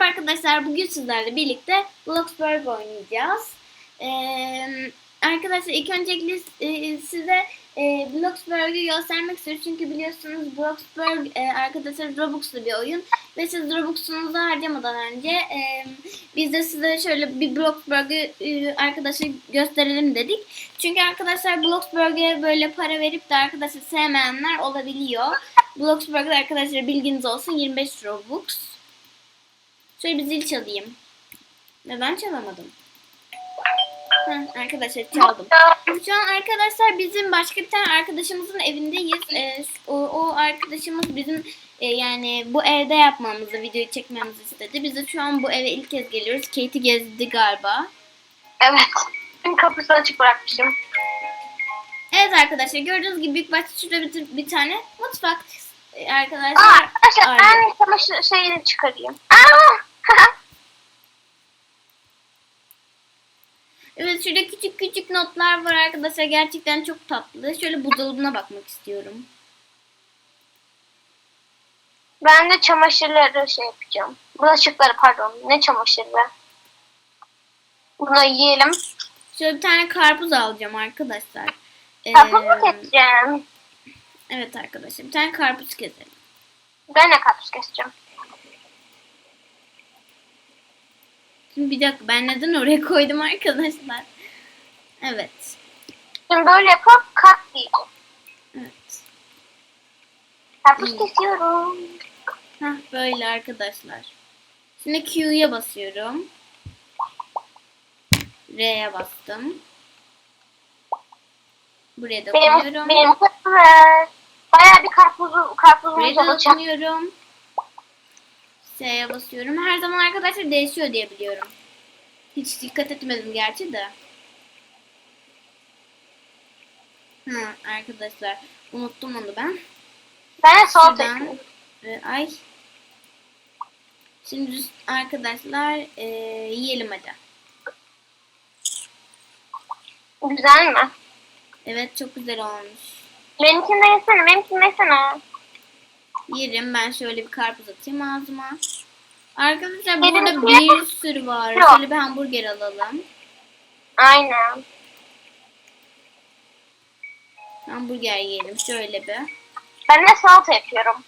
Merhaba arkadaşlar. Bugün sizlerle birlikte Bloxburg oynayacağız. Ee, arkadaşlar ilk öncelikle size e, Bloxburg'u göstermek istiyorum. Çünkü biliyorsunuz Bloxburg e, arkadaşlar Robux'lu bir oyun. Ve siz Robux'unuzu harcamadan önce e, biz de size şöyle bir Bloxburg'u e, arkadaşlar gösterelim dedik. Çünkü arkadaşlar Bloxburg'e böyle para verip de arkadaşlar sevmeyenler olabiliyor. Bloxburg'da arkadaşlar bilginiz olsun 25 Robux. Şöyle bir zil çalayım. Neden çalamadım? Heh, arkadaşlar çaldım. Şu an arkadaşlar bizim başka bir tane arkadaşımızın evindeyiz. Ee, o, o arkadaşımız bizim e, yani bu evde yapmamızı, videoyu çekmemizi istedi. Biz de şu an bu eve ilk kez geliyoruz. Katie gezdi galiba. Evet. Dün kapısını açık bırakmışım. Evet arkadaşlar gördüğünüz gibi büyük başta şurada bir, bir tane mutfak e, Aa, arkadaşlar. arkadaşlar Aynen. ben çamaşır şeyini çıkarayım. Aa! Evet şurada küçük küçük notlar var arkadaşlar. Gerçekten çok tatlı. Şöyle buzdolabına bakmak istiyorum. ben de çamaşırları şey yapacağım. Bulaşıkları pardon. Ne çamaşırı? Bunu yiyelim. Şöyle bir tane karpuz alacağım arkadaşlar. Ee, Karpuz mu keseceğim? Evet arkadaşlar bir tane karpuz keselim. Ben de karpuz keseceğim. Şimdi bir dakika ben neden oraya koydum arkadaşlar? Evet. Şimdi böyle yapıp kat diyeceğim. Evet. Karpuz kesiyorum. Hah böyle arkadaşlar. Şimdi Q'ya basıyorum. R'ye bastım. Buraya da Benim, koyuyorum. benim kızım. Bayağı bir karpuzu, karpuzumuz Buraya da olacak. dokunuyorum. S'ye basıyorum. Her zaman arkadaşlar değişiyor diye biliyorum. Hiç dikkat etmedim gerçi de. Ha arkadaşlar unuttum onu ben. Ben salata Şuradan, e, ay. Şimdi arkadaşlar e, yiyelim hadi. Güzel mi? Evet çok güzel olmuş. Benimkini de yesene. Benimkini de yesene. Yerim ben şöyle bir karpuz atayım ağzıma. Arkadaşlar burada bir- sürü var. Şöyle bir hamburger alalım. Aynen. Hamburger yiyelim şöyle bir. Ben de salata yapıyorum.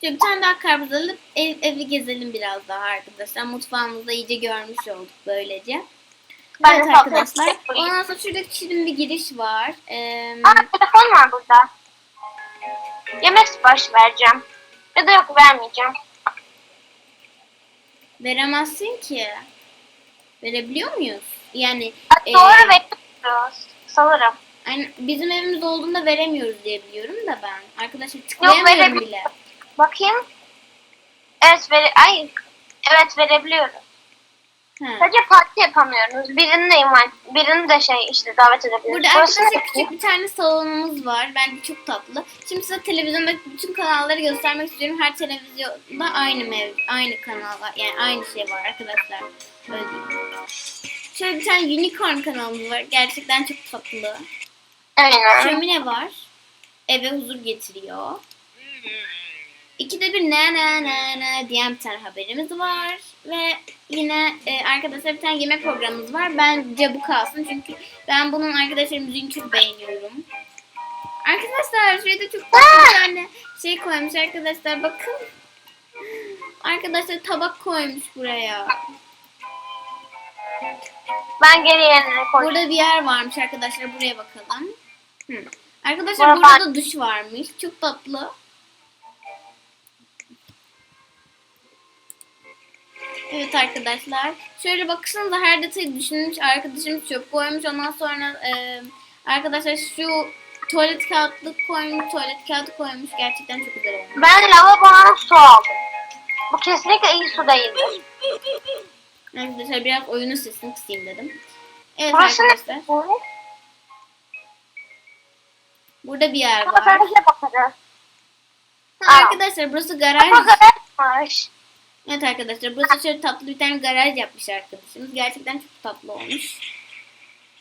Şöyle bir tane daha karpuz alıp ev, evi gezelim biraz daha arkadaşlar. Mutfağımızda iyice görmüş olduk böylece. Ben evet arkadaşlar. Ondan sonra şurada şirin bir giriş var. Ee, Aa telefon var burada. Yemek sipariş vereceğim. Ya da yok vermeyeceğim. veremezsin ki. Verebiliyor muyuz? Yani Aa, e, Doğru veriyoruz. Sanırım. yani bizim evimiz olduğunda veremiyoruz diye biliyorum da ben. Arkadaşlar tıklayamıyorum bile. Bakayım. Evet vere Ay. Evet verebiliyoruz. Ha. Sadece parti yapamıyoruz. Birini de invite, birini de şey işte davet edebiliyoruz. Burada Burası arkadaşlar küçük bir tane salonumuz var. Bence çok tatlı. Şimdi size televizyondaki bütün kanalları göstermek istiyorum. Her televizyonda aynı mev aynı kanal var. Yani aynı şey var arkadaşlar. Öyle diyeyim. Şöyle bir tane unicorn kanalımız var. Gerçekten çok tatlı. Aynen. Şömine var. Eve huzur getiriyor. İkide bir ne ne ne ne diyen bir tane haberimiz var. Ve yine e, arkadaşlar bir tane yemek programımız var. Bence bu kalsın çünkü ben bunun arkadaşlar müziğini çok beğeniyorum. Arkadaşlar şurada çok tatlı bir tane şey koymuş arkadaşlar bakın. Arkadaşlar tabak koymuş buraya. Ben geri yerine koydum. Burada bir yer varmış arkadaşlar buraya bakalım. Hı. Arkadaşlar Burada burada da duş varmış. Çok tatlı. Evet arkadaşlar. Şöyle baksanıza her detayı düşünmüş. Arkadaşım çöp koymuş. Ondan sonra e, arkadaşlar şu tuvalet kağıtlık koymuş. Tuvalet kağıdı koymuş. Gerçekten çok güzel olmuş. Ben lavabodan su aldım. Bu kesinlikle iyi su değildir. Arkadaşlar biraz oyunun sesini kısayım dedim. Evet Burası arkadaşlar. Bu? Burada bir yer var. Bakarız. Ha, Arkadaşlar burası garaj. Fotoğrafmış. Evet arkadaşlar burası şöyle tatlı bir tane garaj yapmış arkadaşımız. Gerçekten çok tatlı olmuş.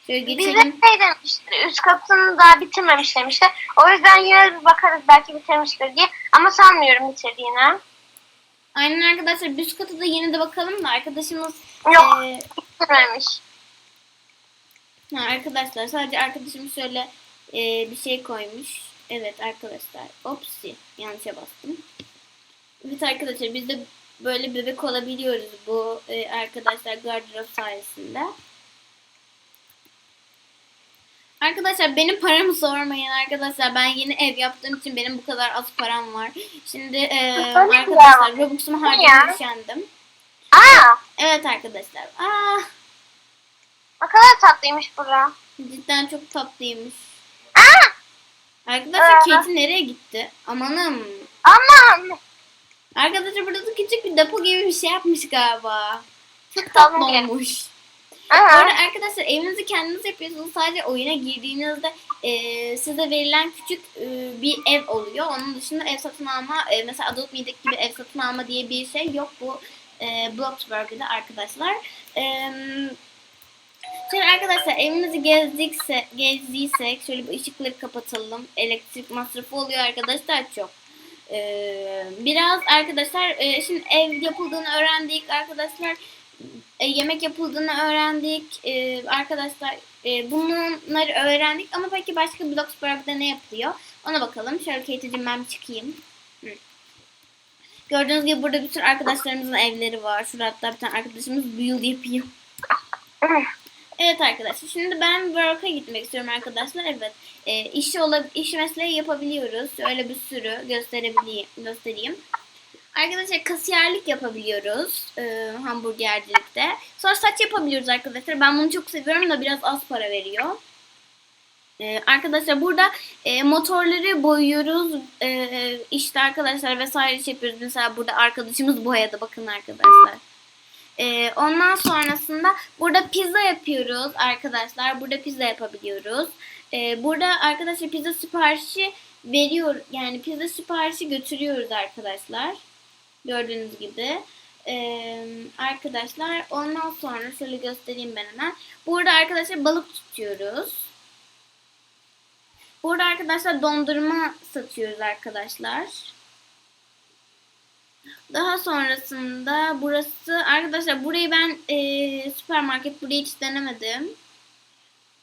Şöyle Bize geçelim. şey demişti, üst katını daha bitirmemiş demişti. O yüzden yine bir bakarız belki bitirmiştir diye. Ama sanmıyorum bitirdiğini. Aynen arkadaşlar üst katı da yine de bakalım da arkadaşımız Yok e, bitirmemiş. ha, arkadaşlar sadece arkadaşım şöyle e, bir şey koymuş. Evet arkadaşlar. Opsi. Yanlışa bastım. Evet arkadaşlar biz de böyle bebek olabiliyoruz bu e, arkadaşlar gardırop sayesinde. Arkadaşlar benim paramı sormayın arkadaşlar. Ben yeni ev yaptığım için benim bu kadar az param var. Şimdi e, arkadaşlar? Robux'umu harcamaya ya? üşendim. Aa, Evet arkadaşlar. Aa, ne kadar tatlıymış bura. cidden çok tatlıymış. Aa, Arkadaşlar Aa. Katie nereye gitti? Amanım. aman. Arkadaşlar burada da küçük bir depo gibi bir şey yapmış galiba. Çok Tamam, tatlı gel. olmuş. Arada arkadaşlar evinizi kendiniz yapıyorsunuz. Sadece oyuna girdiğinizde e, size verilen küçük e, bir ev oluyor. Onun dışında ev satın alma, e, mesela Adult Medik gibi ev satın alma diye bir şey yok bu e, Bloxburg'da arkadaşlar. E, Şimdi arkadaşlar evimizi gezdikse, gezdiysek şöyle bu ışıkları kapatalım. Elektrik masrafı oluyor arkadaşlar çok. Ee, biraz arkadaşlar e, şimdi ev yapıldığını öğrendik. Arkadaşlar e, yemek yapıldığını öğrendik. Ee, arkadaşlar e, bunları öğrendik. Ama peki başka Bloxburg'da ne yapılıyor? Ona bakalım. Şöyle Katie'cim ben çıkayım. Hı. gördüğünüz gibi burada bir sürü arkadaşlarımızın evleri var. Şurada hatta bir tane arkadaşımız build yapıyor Evet arkadaşlar şimdi ben work'a gitmek istiyorum arkadaşlar. Evet e, işi ola, iş mesleği yapabiliyoruz. Öyle bir sürü gösterebileyim, göstereyim. Arkadaşlar kasiyerlik yapabiliyoruz e, hamburgercilikte. Sonra saç yapabiliyoruz arkadaşlar. Ben bunu çok seviyorum da biraz az para veriyor. E, arkadaşlar burada e, motorları boyuyoruz. E, işte arkadaşlar vesaire şey yapıyoruz. Mesela burada arkadaşımız boyadı bakın arkadaşlar. Ee, ondan sonrasında burada pizza yapıyoruz arkadaşlar. Burada pizza yapabiliyoruz. Ee, burada arkadaşlar pizza siparişi veriyor. Yani pizza siparişi götürüyoruz arkadaşlar. Gördüğünüz gibi. Ee, arkadaşlar ondan sonra şöyle göstereyim ben hemen. Burada arkadaşlar balık tutuyoruz. Burada arkadaşlar dondurma satıyoruz arkadaşlar. Daha sonrasında burası arkadaşlar burayı ben e, süpermarket burayı hiç denemedim.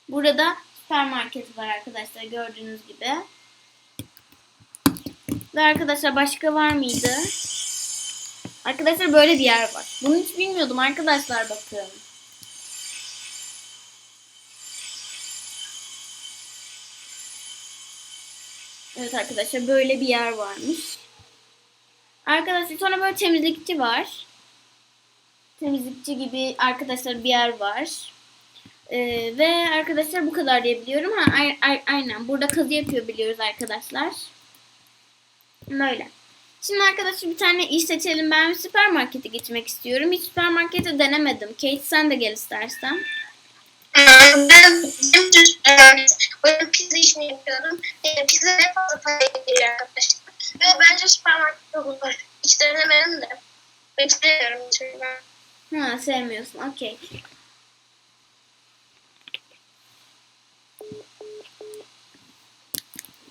Burada süpermarket var arkadaşlar gördüğünüz gibi. Ve arkadaşlar başka var mıydı? Arkadaşlar böyle bir yer var. Bunu hiç bilmiyordum arkadaşlar bakın. Evet arkadaşlar böyle bir yer varmış. Arkadaşlar sonra böyle temizlikçi var. Temizlikçi gibi arkadaşlar bir yer var. Ee, ve arkadaşlar bu kadar diyebiliyorum. Ha, ay- ay- aynen burada kazı yapıyor biliyoruz arkadaşlar. Böyle. Şimdi arkadaşlar bir tane iş seçelim. Ben bir süpermarkete gitmek istiyorum. Hiç süpermarkete denemedim. Kate sen de gel istersen. Ben ben böyle pizza işini yapıyorum. E, pizza ne fazla para geliyor arkadaşlar. Ve bence süpermarkette bulur. Hiç denemedim de. Ben istemiyorum çünkü. Ha sevmiyorsun. Okey.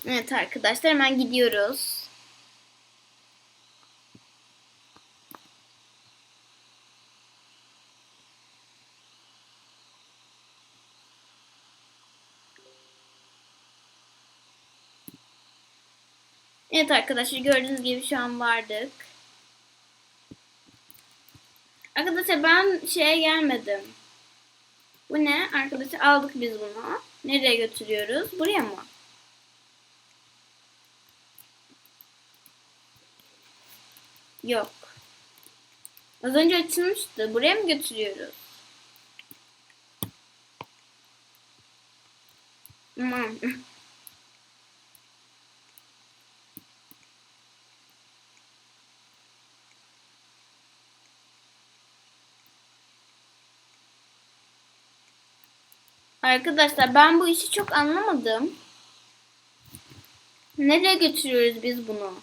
Evet arkadaşlar hemen gidiyoruz. Evet arkadaşlar gördüğünüz gibi şu an vardık. Arkadaşlar ben şeye gelmedim. Bu ne? Arkadaşlar aldık biz bunu. Nereye götürüyoruz? Buraya mı? Yok. Az önce açılmıştı. Buraya mı götürüyoruz? Aman. Arkadaşlar ben bu işi çok anlamadım. Nereye götürüyoruz biz bunu?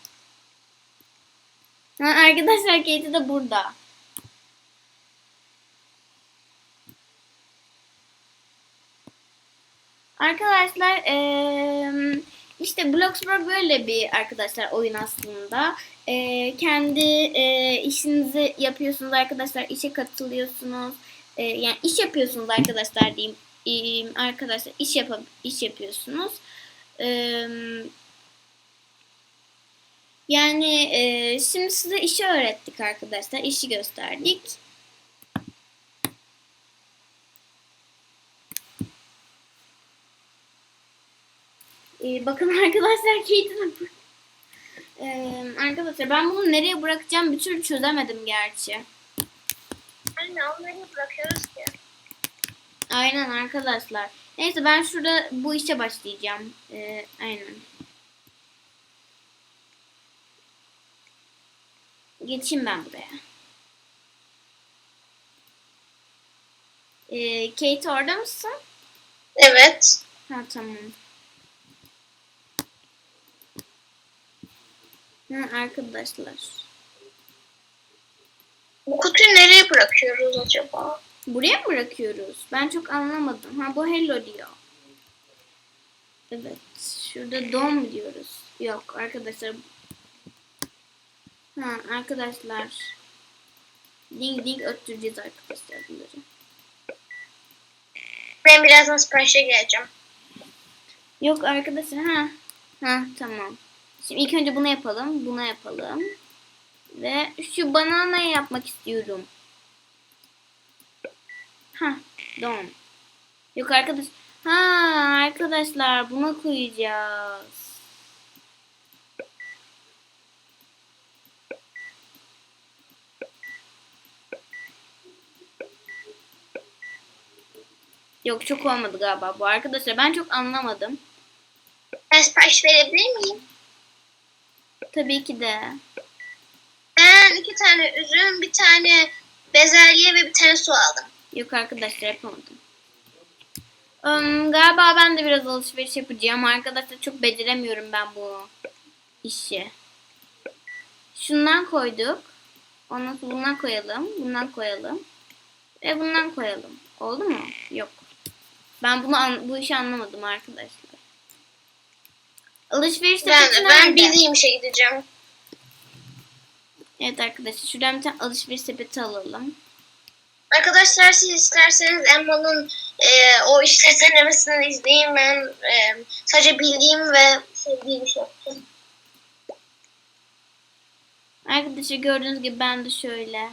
Ha, arkadaşlar Katie de burada. Arkadaşlar eee, işte Bloxburg böyle bir arkadaşlar oyun aslında. Eee, kendi eee, işinizi yapıyorsunuz arkadaşlar. işe katılıyorsunuz. Eee, yani iş yapıyorsunuz arkadaşlar diyeyim. Arkadaşlar iş yap iş yapıyorsunuz. Yani şimdi size işi öğrettik arkadaşlar. işi gösterdik. Bakın arkadaşlar Kate'in arkadaşlar ben bunu nereye bırakacağım bir türlü çözemedim gerçi. Anne onları bırakıyoruz ki. Aynen arkadaşlar. Neyse ben şurada bu işe başlayacağım. Ee, aynen. Geçeyim ben buraya. Ee, Kate orada mısın? Evet. Ha tamam. Ha, arkadaşlar. Bu kutuyu nereye bırakıyoruz acaba? Buraya mı bırakıyoruz? Ben çok anlamadım. Ha bu hello diyor. Evet. Şurada dom diyoruz. Yok arkadaşlar. Ha arkadaşlar. Ding ding öttüreceğiz arkadaşlar bunları. Ben birazdan siparişe geleceğim. Yok arkadaşlar ha. Ha tamam. Şimdi ilk önce bunu yapalım. Buna yapalım. Ve şu bananayı yapmak istiyorum. Ha, don. Yok arkadaş. Ha arkadaşlar buna koyacağız. Yok çok olmadı galiba bu arkadaşlar. Ben çok anlamadım. Ben sipariş verebilir miyim? Tabii ki de. Ben iki tane üzüm, bir tane bezelye ve bir tane su aldım. Yok arkadaşlar yapamadım. Im, galiba ben de biraz alışveriş yapacağım. Arkadaşlar çok beceremiyorum ben bu işi. Şundan koyduk. Ondan bundan koyalım. Bundan koyalım. Ve bundan koyalım. Oldu mu? Yok. Ben bunu bu işi anlamadım arkadaşlar. Alışveriş Ben, sepeti ben nerede? bildiğim işe gideceğim. Evet arkadaşlar şuradan bir tane alışveriş sepeti alalım. Arkadaşlar siz isterseniz Emma'nın e, o işte denemesini izleyin. Ben e, sadece bildiğim ve sevdiğim iş yapacağım. Arkadaşlar gördüğünüz gibi ben de şöyle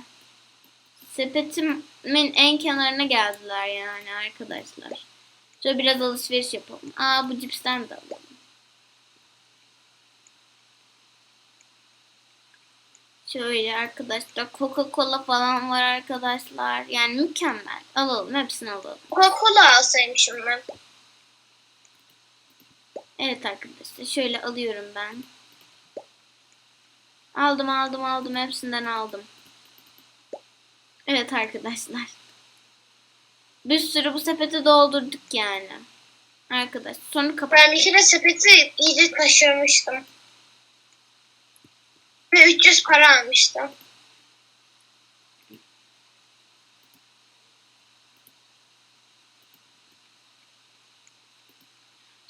sepetimin en kenarına geldiler yani arkadaşlar. Şöyle biraz alışveriş yapalım. Aa bu cipsten de alalım. Şöyle arkadaşlar Coca-Cola falan var arkadaşlar. Yani mükemmel. Alalım hepsini alalım. Coca-Cola alsaymışım ben. Evet arkadaşlar şöyle alıyorum ben. Aldım aldım aldım hepsinden aldım. Evet arkadaşlar. Bir sürü bu sepete doldurduk yani. Arkadaş sonra Ben kapattık. bir kere sepeti iyice taşırmıştım. Ve 300 para almıştım.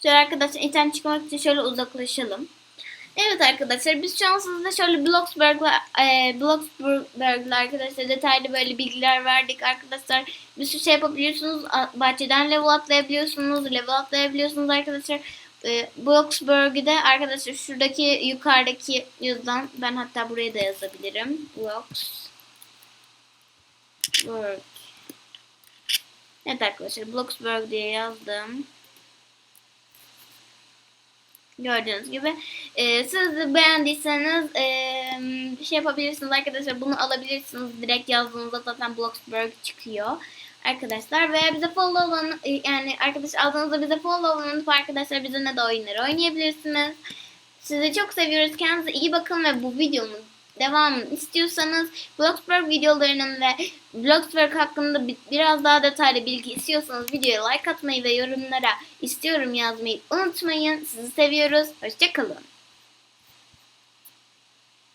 Şöyle arkadaşlar internet çıkmak için şöyle uzaklaşalım. Evet arkadaşlar biz şu an size şöyle Bloxburg'la e, Bloxburg'la arkadaşlar detaylı böyle bilgiler verdik arkadaşlar. Bir sürü şey yapabiliyorsunuz. Bahçeden level atlayabiliyorsunuz. Level atlayabiliyorsunuz arkadaşlar. E, Bloxburg'ü de arkadaşlar şuradaki yukarıdaki yazıdan ben hatta buraya da yazabilirim. Bloxburg. Evet arkadaşlar Bloxburg diye yazdım. Gördüğünüz gibi. Ee, siz de beğendiyseniz bir şey yapabilirsiniz arkadaşlar. Bunu alabilirsiniz. Direkt yazdığınızda zaten Bloxburg çıkıyor. Arkadaşlar ve bize follow olun yani arkadaş aldığınızda bize follow olun arkadaşlar bizimle de oyunları oynayabilirsiniz. Sizi çok seviyoruz. Kendinize iyi bakın ve bu videonun devamını istiyorsanız Bloxburg videolarının ve Bloxburg hakkında bi- biraz daha detaylı bilgi istiyorsanız videoya like atmayı ve yorumlara istiyorum yazmayı unutmayın. Sizi seviyoruz. Hoşçakalın.